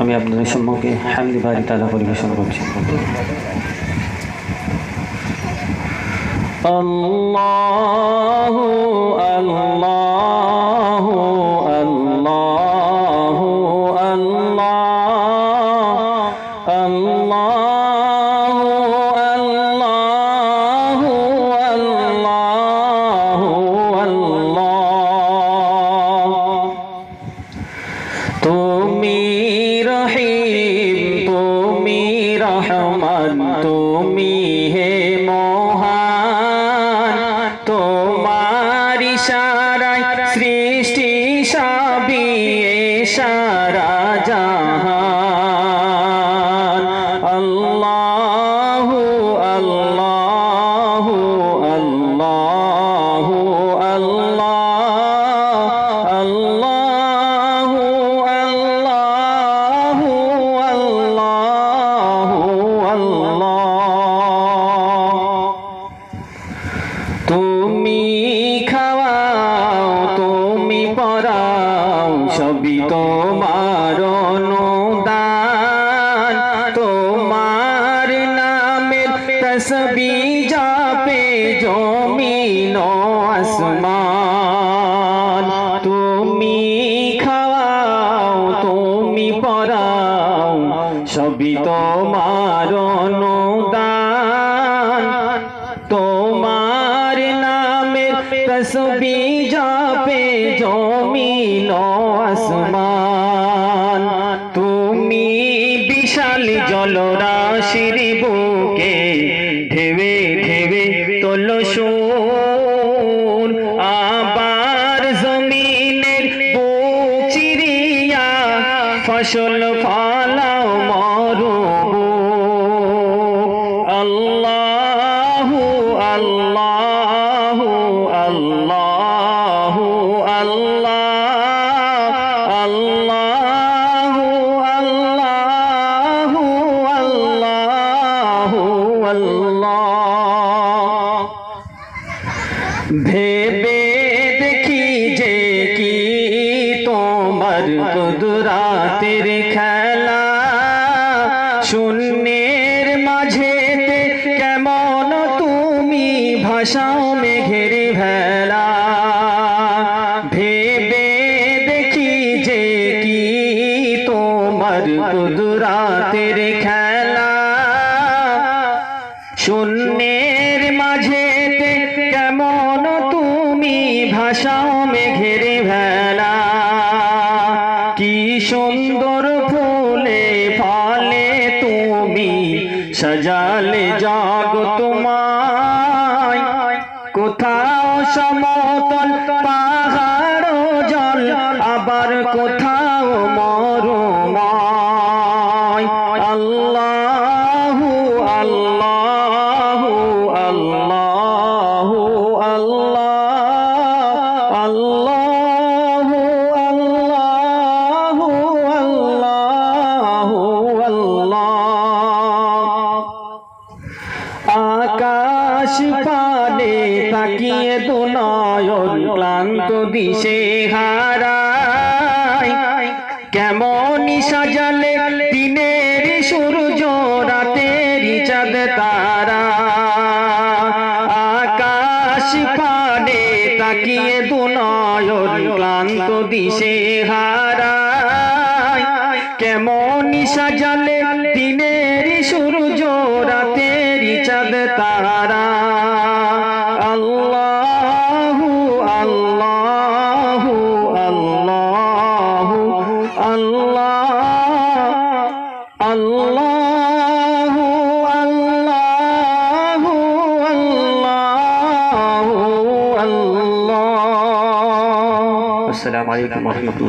আমি আপনাদের সম্মুখে হামদি বাড়ি তালা পরিবেশন করছি। আল্লাহু রহমান তুমি হে মহান তোমার ইশারায় সৃষ্টি সাবি সারা জাহান। আল্লাহু আল্লাহু। তোমার অনুদান, তোমার নামের তসবি যাপে জমিন আসমান। তুমি খাওয়াও, তুমি পরাও সবই তোমার অনুদান। তসবি যাপে জমিন আসমান। তুমি বিশাল জলরাশির বুকে ঢেবে ঢেবে তোল সুর। আবার জমিনের বুক চিরিয়া ফসল ফলাও মরবো আল্লাহু ভেবে দেখি যে কি তোমার কুদরাতের খেলা। শূন্যের মাঝে কেমন তুমি ভাষাও মেঘের ভেলা। ভেবে দেখি যে কি তোমার কুদরাতের খেলা। ভাষাও মেঘের ভেলা। কি সুন্দর ফুলে ফলে তুমি সাজালে জাগ তোমায়। কোথাও সমতল পাহাড় জল, আবার কোথাও পানে তাকিয়ে তো নয়ন ক্লান্ত দিশে হারাই। কেমন সাজালে দিনের সূর্য রাতের চাঁদ তারা। আকাশ পানে তাকিয়ে তো নয়ন ক্লান্ত দিশে হারাই। কেমন সাজালে দিনের সূর্য রাতের চাঁদ তারা। আল্লাহু আল্লাহু আল্লাহু আল্লাহ আল্লাহু আল্লাহু আল্লাহু আল্লাহ আসসালামু আলাইকুম ওয়া রাহমাতুল্লাহ